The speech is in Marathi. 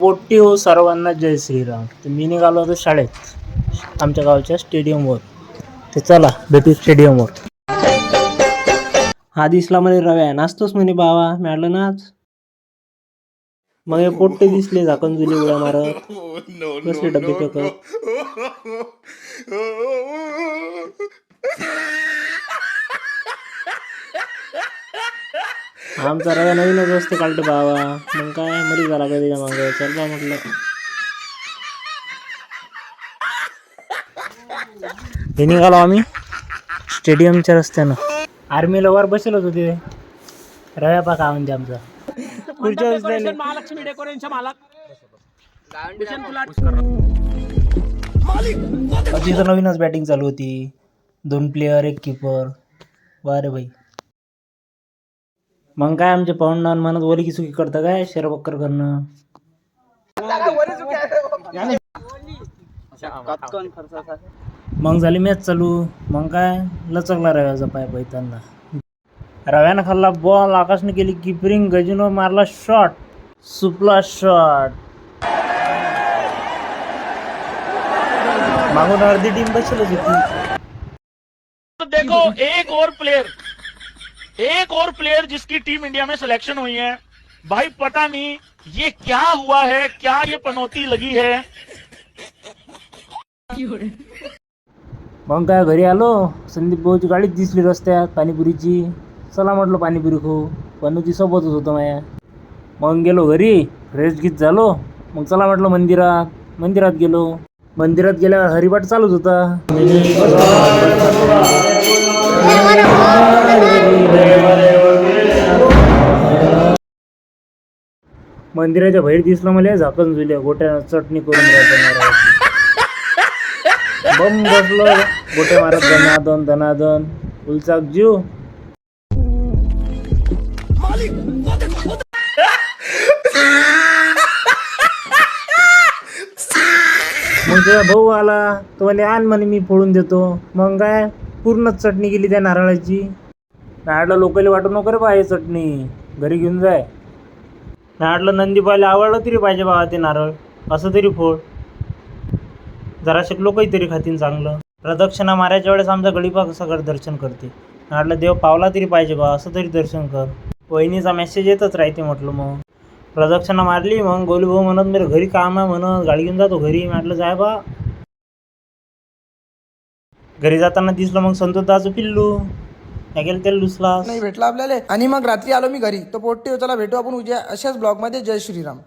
पोट्टी हो सर्वांना जय श्रीराम. तर मी निघालो होतो शाळेत आमच्या गावच्या स्टेडियमवर. ते चला भेटू स्टेडियमवर. हा दिसला म्हणे रव्या नाचतोच म्हणे बाबा मिळालं नाच. मग हे पोट्टे दिसले झाकण जुली उड्या मारत. कसले डबे फेकत. Oh, आमचा रव्या नवीनच असते काढतो बाबा. मग काय? मरी झाला का त्याच्या मागं? चल बा म्हटलं. हे निघालो आम्ही. स्टेडियमच्या रस्त्यानं. आर्मीला वर बसेलच होते. रव्या पा का म्हणते आमचा. पुढच्या रस्त्याने महालक्ष्मी डेकोरेशनच्या मालक तिथं नवीनच बॅटिंग चालू होती. दोन प्लेयर एक किपर वा रे भाई. मग काय आमचे पाहुणा म्हणत ओली की चुकी करतं काय? शेरबक्कर करणं. मग झाली मॅच चालू. मग काय? लचकला रव्याचा पाय पैताना रव्यानं खाल्ला बॉल आकाशने केली किपरिंग गजिनो मारला शॉट सुपला शॉट मागून अर्धी टीम बसलच होती देखो एक और प्लेयर एक और प्लेयर जिसकी टीम इंडिया में सिलेक्शन हुई है। भाई पता नहीं ये क्या हुआ है? क्या ये पनौती लगी है? मग काय घरी आलो। संदीप भाऊची गाडीच दिसली रस्त्यात पाणीपुरीची. चला म्हटलं पाणीपुरी खाऊ पनौती सोबतच होतं माया. मग गेलो घरी फ्रेश गीत झालो. मग चला म्हटलं मंदिरात. मंदिरात गेलो. मंदिरात गेल्यावर हरिपाठ चालूच होता. मंदिराच्या बाहेर दिसलं मला झाकण झुल्या गोट्यानं चटणी करून. बम बसलो गोटे मारत धनादन धनादन फुलचाक जीव. मग तुझा भाऊ आला तो म्हणे आण म्हणे मी फोडून देतो. मग काय पूर्ण चटणी केली त्या नारळाची. नारळाला लोकांना वाटू नको रे बा हे चटणी. घरी घेऊन जाय. नारळ नंदी पाहिलं आवडलं तरी पाहिजे बाबा ते नारळ. असं तरी फोड. जरा लोकही तरी खातील चांगलं. प्रदक्षिणा मारायच्या वेळेस आमचा गडीपा सगळं कर दर्शन करते. म्हटलं देव पावला तरी पाहिजे बा असं तरी दर्शन कर. वहिनीचा मेसेज येतच राहते म्हटलं मग. प्रदक्षिणा मारली मग गोलू भाऊ म्हणत मेरे घरी काम आहे म्हणत गाडी घेऊन जातो घरी. म्हटलं जाय बा. घरी जाताना दिसलं मग संतोष दाजू पिल्लू. काय गेलं लुसला नाही भेटला आपल्याला. आणि मग रात्री आलो मी घरी. तो पोट्टी चला भेटू आपण उद्या अशाच ब्लॉगमध्ये. जय श्रीराम.